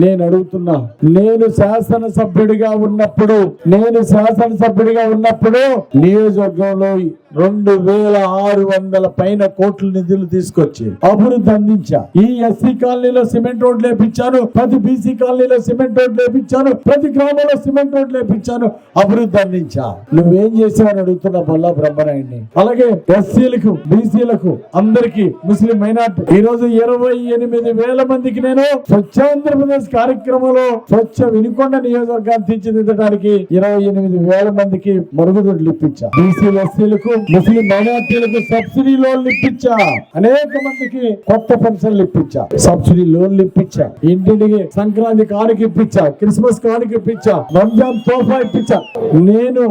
నేను అడుగుతున్నా నేను శాసనసభ్యుడిగా ఉన్నప్పుడు నేను శాసనసభ్యుడిగా ఉన్నప్పుడు నియోజకవర్గంలో రెండు వేల ఆరు వందల పైన కోట్ల నిధులు తీసుకొచ్చి అభివృద్ధి అందించా. ఈ ఎస్సీ కాలనీలో సిమెంట్ రోడ్లు లేపించాను ప్రతి బీసీ కాలనీలో సిమెంట్ రోడ్లు లేపించాను ప్రతి గ్రామంలో సిమెంట్ రోడ్లు లేపించాను అభివృద్ధి అందించా. నువ్వేం చేసావని అడుగుతున్నా బొల్లా బ్రహ్మనాయుడిని. అలాగే ఎస్సీలకు బీసీలకు అందరికి ముస్లిం మైనార్టీ ఈ రోజు ఇరవై ఎనిమిది వేల మందికి నేను స్వచ్ఛ ఆంధ్రప్రదేశ్ కార్యక్రమంలో స్వచ్ఛ వినుకొండ నియోజకవర్గాన్ని తీర్చిదిద్దడానికి ఇరవై ఎనిమిది వేల మందికి మరుగుదొడ్లు ఇప్పించా. బీసీలు ఎస్సీలకు ముస్లిం మైనార్టీలకు సబ్సిడీ లోన్లు ఇప్పించా. అనేక మందికి కొత్త పెన్షన్లు ఇప్పించా. సబ్సిడీ లోన్లు ఇప్పించా. ఇంటింటికి సంక్రాంతి కానుక ఇప్పించా. క్రిస్మస్ కానుక ఇప్పించా. రంజాన్ తోఫా ఇప్పించా. నేను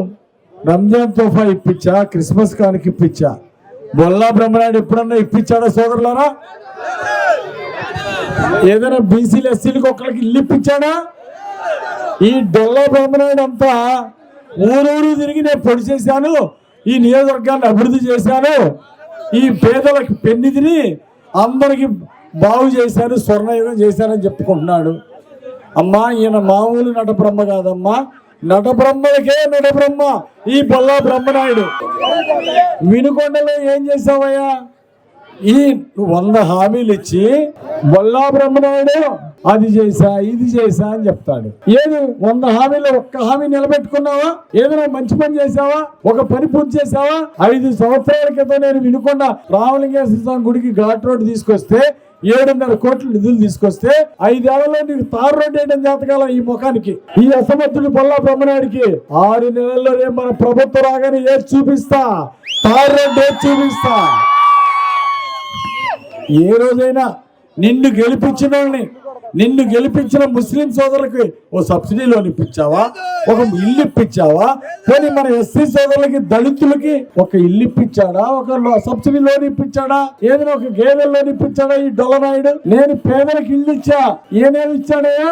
రంజాన్ తోఫా ఇప్పించా క్రిస్మస్ కానుక ఇప్పించా. బొల్లా బ్రహ్మనాయుడు ఎప్పుడన్నా ఇప్పించాడా సోదరులారా? ఏదైనా బీసీలు ఎస్సీలకు ఒక్కరికి ఇల్లు ఇప్పించాడా? ఈ డొల్లా బ్రహ్మనాయుడు అంతా ఊరూరు తిరిగి నేను పొడి చేశాను. ఈ నియోజకవర్గాన్ని అభివృద్ధి చేశాను. ఈ పేదలకు పెన్ని తిని అందరికి బాగు చేశాను స్వర్ణయుగం చేశానని చెప్పుకుంటున్నాడు. అమ్మా ఈయన మామూలు నటబ్రహ్మ కాదమ్మా. నటబ్రహ్మలకే నటబ్రహ్మ ఈ పల్లా బ్రహ్మనాయుడు. వినుకొండలో ఏం చేసావయ్యా ఈ వంద హామీలు ఇచ్చి బొల్లా బ్రహ్మనాయుడు అది చేసా ఇది చేసా అని చెప్తాడు. ఏది? వంద హామీలో ఒక్క హామీ నిలబెట్టుకున్నావా? ఏదైనా మంచి పని చేసావా ఒక పని పూర్తి చేసావా ఐదు సంవత్సరాల క్రితం నేను వినుకొండ రామలింగేశ్వర స్వామి గుడికి ఘాట్ రోడ్ తీసుకొస్తే ఏడున్నర కోట్ల నిధులు తీసుకొస్తే ఐదేళ్ళలో నీకు తారు రోడ్డు వేయడం జాతకాల ఈ ముఖానికి. ఈ అసమర్థుడు పొల్లా బ్రహ్మనాయుడికి ఆరు నెలల్లో మన ప్రభుత్వం రాగానే ఏది చూపిస్తా తారు రోడ్డు ఏది చూపిస్తా. ఏ రోజైనా నిన్ను గెలిపించిన వాళ్ళని నిన్ను గెలిపించిన ముస్లిం సోదరులకి ఓ సబ్సిడీ లోన్ ఇప్పించావా? ఒక ఇల్లు ఇప్పించావా? కానీ మన ఎస్సీ సోదరులకి దళితులకి ఒక ఇల్లు ఇప్పించాడా? ఒక లో- సబ్సిడీ లోన్ ఇప్పించాడా? ఏదైనా ఒక గేదె లోన్ ఇప్పించాడా ఈ డొలనాయుడు? నేను పేదలకు ఇల్లు ఇచ్చా ఏమేమి ఇచ్చాడయ్యా?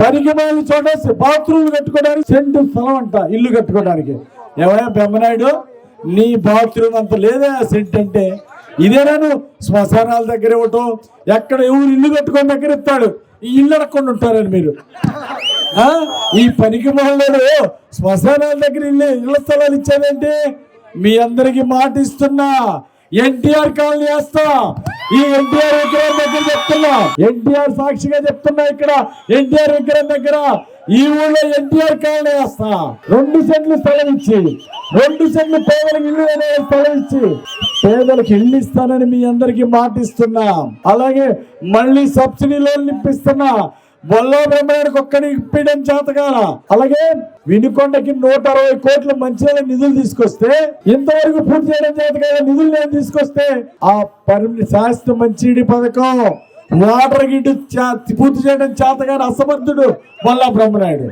పనికి చోట బాత్రూమ్లు కట్టుకోవడానికి సెంటు స్థలం అంట ఇల్లు కట్టుకోవడానికి. ఏమయ్యా బెమ్మనాయుడు? నీ బాత్రూమ్ అంత లేదా సెంట్ అంటే ఇదేనా నువ్వు? శ్మశానాల దగ్గర ఇవ్వటం ఎక్కడ ఎవరు ఇల్లు కట్టుకొని దగ్గర ఇస్తాడు? ఈ ఇల్లు అడగకుండా ఉంటారని మీరు. ఈ పనికి మహిళలు శ్మశానాల దగ్గర ఇల్లు ఇళ్ళ స్థలాలు ఇచ్చారంటే మీ అందరికి మాట ఇస్తున్నా. ఎన్టీఆర్ కాలనీ వేస్తా. ఈ ఎన్టీఆర్ విగ్రహం దగ్గర చెప్తున్నా. ఎన్టీఆర్ సాక్షిగా చెప్తున్నా ఇక్కడ. ఎన్టీఆర్ విగ్రహం దగ్గర. ఈ ఊళ్ళో ఎన్టీఆర్ కాలనీ వేస్తా. రెండు సెంట్లు స్థలం ఇచ్చి రెండు సెంట్లు పేదలకు ఇల్లు స్థలం ఇచ్చి పేదలకు ఇల్లు ఇస్తానని మీ అందరికి మాటిస్తున్నా. అలాగే మళ్ళీ సబ్సిడీ లోన్లు ఇప్పిస్తున్నా. బొల్లా బ్రహ్మణ్యానికి ఒక్కడి ఇప్పించడం చేతగాల అలాగే వినుకొండకి నూట అరవై కోట్ల మంచిగా నిధులు తీసుకొస్తే ఇంతవరకు పూర్తి చేయడం చేతగాల నిధులు నేను తీసుకొస్తే ఆ పరి శాస్త్ర మంచిడి పథకం వాటర్ గిడ్డు పూర్తి చేయడం చేతగాని అసమర్థుడు బొల్లా బ్రహ్మనాయుడు